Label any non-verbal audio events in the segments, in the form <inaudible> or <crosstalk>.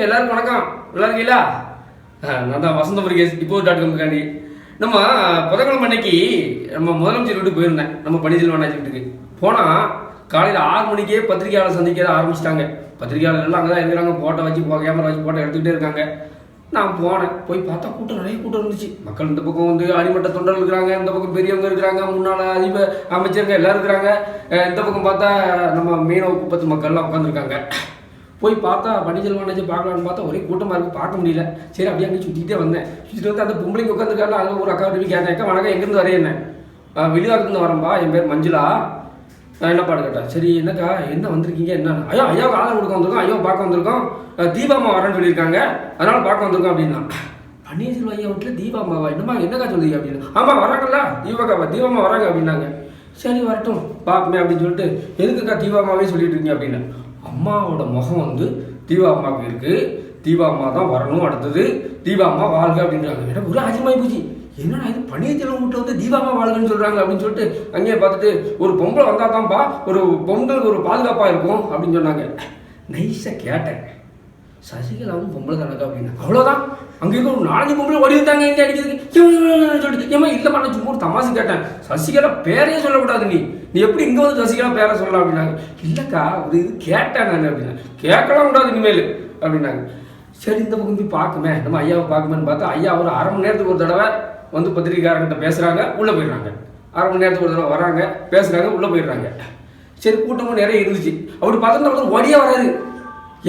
எல்லாருக்கும் வணக்கம். நல்லா இருக்கீங்களா? நான் தான் வசந்த முருகேஷ் இப்போ டாட் காம்காண்டி நம்ம புதன்கிழமை அன்னைக்கு நம்ம முதலமைச்சர் வீட்டுக்கு போயிருந்தேன். நம்ம பணிச்சல் வேணாச்சி வீட்டுக்கு. போனால் காலையில் ஆறு மணிக்கே பத்திரிகையாளர் சந்திக்க ஆரம்பிச்சிட்டாங்க. பத்திரிகையாளர் எல்லாம் அங்கே தான் இருக்கிறாங்க. ஃபோட்டோ வச்சு கேமரா வச்சு ஃபோட்டோ எடுத்துக்கிட்டே இருக்காங்க. நான் போனேன். போய் பார்த்தா கூட்டம் நிறைய கூட்டம் இருந்துச்சு. மக்கள் இந்த பக்கம் வந்து அடிமட்ட தொண்டர்கள் இருக்கிறாங்க. இந்த பக்கம் பெரியவங்க இருக்கிறாங்க. முன்னாள் அதிப அமைச்சருங்க எல்லாரும் இருக்கிறாங்க. இந்த பக்கம் பார்த்தா நம்ம மீனவ குப்பத்து மக்கள்லாம் உட்காந்துருக்காங்க போய் பார்த்தா பண்டிஜல் வாணிஜை பார்க்கலான்னு பார்த்தா ஒரே கூட்டமாக இருக்குது பார்க்க முடியல. சரி அப்படியே அங்கே சுற்றிட்டே வந்தேன். சுற்றிட்டு வந்து அந்த பொம்பளைங்க உட்காந்துருக்காங்க அங்கே ஒரு அக்கா போய் கேட்டேன் அக்கா வணக்கம். எங்கேருந்து வரேன் வெளியாகிருந்து வரேன்பா என் பேர் மஞ்சுளா. நான் என்ன பாடு கேட்டேன். சரி என்னக்கா? என்ன வந்திருக்கீங்க? என்ன? ஐயோ ஐயாவுக்கு ஆதரவு கொடுக்க வந்திருக்கோம். ஐயோ பார்க்க வந்திருக்கோம். தீபாமா வரேன்னு சொல்லியிருக்காங்க. அதனால் பார்க்க வந்திருக்கோம் அப்படின்னா. பன்னீர்செல்வம் ஐயா வீட்டில் தீபாமாவா என்னம்மா என்னக்கா சொல்லுங்க அப்படின்னு. ஆமாம் வராங்கல்ல. தீபாக்கா தீபாமா வராங்க அப்படின்னாங்க. சரி வரட்டும். பார்ப்போமே அப்படின்னு சொல்லிட்டு எதுக்குக்கா தீபாமாவே சொல்லிட்டு இருக்கீங்க? அப்படின்னு. அம்மாவோட முகம் வந்து தீபா அம்மாவுக்கு இருக்குது தீபா அம்மா தான் வரணும் அடுத்தது. தீபா அம்மா வாழ்க அப்படின்றாங்க. எனக்கு ஒரு ஆச்சரியமாயி போச்சு. என்னடா இது பன்னீர்செல்வம் வீட்டில் வந்து தீபா அம்மா வாழ்கன்னு சொல்கிறாங்க அப்படின்னு சொல்லிட்டு அங்கேயே பார்த்துட்டு ஒரு பொம்பளை வந்தால் தான்ப்பா ஒரு பொங்கலுக்கு ஒரு பாதுகாப்பாக இருக்கும் அப்படின்னு சொன்னாங்க. நைஸாக கேட்டேன். சசிகலாவும் பொம்பளை தானக்கா அப்படின்னு. அவ்வளோதான் அங்கே இருக்க ஒரு நாலஞ்சு பொம்பளை ஓடி வந்தாங்க எங்க அடிக்கிறதுக்கு. சொல்லிட்டு. ஏமா இல்லை பண்ண சும்மா ஒரு தமாசு கேட்டேன். சசிகலா பேரையே சொல்லக்கூடாது நீ. நீ எப்படி இங்கே வந்து சசிகலா பேரை சொல்லலாம் அப்படின்னாங்க. இல்லைக்கா ஒரு இது கேட்டேன் நான் அப்படின்னா கேட்கலாம் கூடாது இனிமேல் அப்படின்னாங்க. சரி இந்த பக்கம் போய் பார்க்குமே. நம்ம ஐயாவை பார்க்குமேன்னு பார்த்தா ஐயா ஒரு அரை மணி நேரத்துக்கு ஒரு தடவை வந்து பத்திரிகைக்காரங்கிட்ட பேசுகிறாங்க உள்ளே போயிடுறாங்க. அரை மணி நேரத்துக்கு ஒரு தடவை வராங்க பேசுகிறாங்க உள்ளே போயிடுறாங்க. சரி கூட்டமும் நிறைய இருந்துச்சு. அப்படி பார்த்தா ஒடியே வராது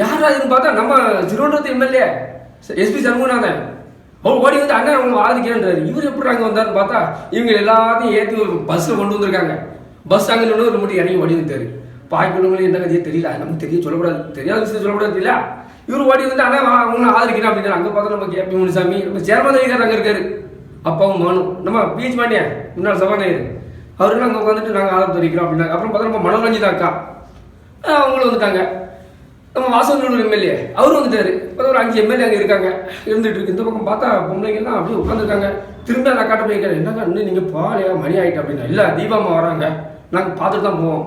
யாரா இதுன்னு பார்த்தா நம்ம திருவனந்தபுரத்து எம்எல்ஏ. எஸ்பி சண்முகநாதன். அவர் ஓடி வந்து அண்ணன் அவங்க ஆதிக்கிறேன்றாரு இவர் எப்படி அங்கே வந்தாருன்னு பார்த்தா இவங்க எல்லாத்தையும் ஏற்றி ஒரு பஸ்ஸில் கொண்டு வந்திருக்காங்க. பஸ் அங்கே நின்று ஒரு மட்டும் இறங்கி ஓடி வந்தார் பாய்க்குள்ளவங்களும் என்ன கதையே தெரியல. நமக்கு தெரிய சொல்லக்கூடாது. தெரியாத விஷயம் சொல்லக்கூடாது இல்ல. இவர் ஓடி வந்து அண்ணா வா, உங்களை ஆதரிக்கிறேன் அப்படின்னு அங்கே பார்த்தா நம்ம கேபி முனிசாமி நம்ம சேர்மன் அங்கே இருக்காரு. அப்பாவும் மனு. நம்ம பீச் மாட்டியா முன்னாள் சபாநாயகர். அவருக்கு அங்கே உட்காந்துட்டு நாங்கள் ஆதரவு தெரிவிக்கிறோம் அப்படின்னாங்க. அப்புறம் பார்த்தா நம்ம மனோரஞ்சிதா அக்கா. அவங்களும் வந்துட்டாங்க. நம்ம வாசனூர் எம்எல்ஏ அவரும் வந்துட்டாரு. இப்போ ஒரு அஞ்சு எம்எல்ஏ அங்கே இருக்காங்க. இருந்துட்டு இருக்கு. இந்த பக்கம் பார்த்தா பொம்பளைங்கெல்லாம் அப்படியே உட்காந்துருக்காங்க திரும்ப அந்த காட்ட போய் கேட்குறேன் என்னக்கா இன்னும் நீங்கள் போகலையா? மணி ஆகிட்டு அப்படின்னா. இல்லை தீபாமா வராங்க. நாங்கள் பார்த்துட்டு தான் போவோம்.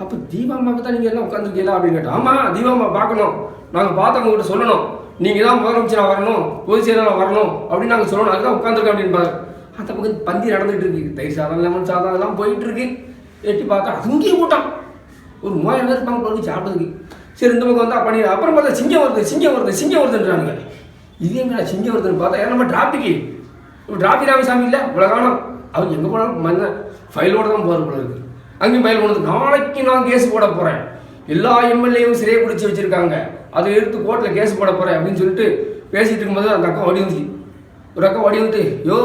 அப்போ தீபாமாவுக்கு தான் நீங்கள் எல்லாம் உட்காந்துருக்கீங்களா அப்படின்னு கேட்டோம் ஆமாம் தீபாமா பார்க்கணும். நாங்கள் பார்த்தவங்க கிட்ட சொல்லணும். நீங்கள் தான் முதலமைச்சராக வரணும். பொதுச் செயலாளர் வரணும் அப்படின்னு நாங்கள் சொல்லணும். அதுதான் உட்காந்துருக்கோம் அப்படின்பாங்க அந்த பக்கம் பந்தி நடந்துகிட்டு இருக்கு. தயிர் சாதம் லெமன் சாதம் அதெல்லாம் போயிட்டு இருக்கு. எட்டி பார்த்தா அங்கேயும் கூட்டம். ஒரு மூவாயிரம் பேர் இருப்பாங்க போல சாப்பிட்டதுக்கு சரி இந்த பக்கம் வந்தால் பண்ணி அப்புறம் பார்த்தா சிங்கம் வருது சிங்கம் வருது சிங்கம் வருதுன்றானுங்க. இது எங்கடா சிங்கம் வருதுன்னு பார்த்தா ஏன்னா நம்ம டிராபிக்கு டிராபிக் ராமசாமி இல்லை உலகானம். அவங்க எங்கே போனாலும் மன்ன ஃபைலோட தான் போகிற போல இருக்குது அங்கேயும் ஃபைல் போனது நாளைக்கு நான் கேஸ் போட போகிறேன் எல்லா எம்எல்ஏவும் சிறையை பிடிச்சி வச்சிருக்காங்க. அதை எடுத்து கோர்ட்டில் கேஸ் போட போகிறேன் அப்படின்னு சொல்லிட்டு பேசிகிட்டு இருக்கும்போது அந்த அக்கா ஓடி வந்துச்சு. ஒரு அக்கா ஓடி வந்துட்டு யோ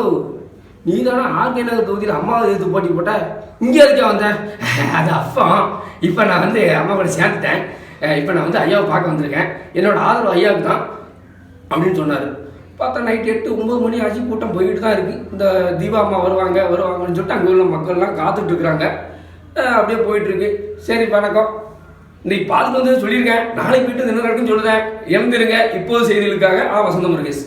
நீ தானே ஆர்கே நகர் தொகுதியில் அம்மாவை எதிர்த்து போட்டி போட்ட? இங்கே இருக்க வந்தேன் <laughs> அது அப்பா. இப்போ நான் வந்து அம்மா கூட சேர்ந்துட்டேன். இப்போ நான் வந்து ஐயாவை பார்க்க வந்திருக்கேன். என்னோட ஆதரவு ஐயாவுக்கு தான் அப்படின்னு சொன்னார். பார்த்தா நைட் எட்டு ஒம்பது மணி ஆச்சு கூட்டம் போய்கிட்டு தான் இருக்குது இந்த தீபா அம்மா வருவாங்க வருவாங்கன்னு சொல்லிட்டு அங்கே உள்ள மக்கள்லாம் காத்துட்ருக்குறாங்க அப்படியே போயிட்டுருக்கு சரி வணக்கம். இன்னைக்கு பார்த்துட்டு வந்து சொல்லியிருக்கேன் நாளைக்கு போயிட்டு என்ன நடக்குன்னு சொல்லுறேன். இறந்துருங்க இப்போது செய்திகளுக்காக ஆ வசந்த முருகேஷ்.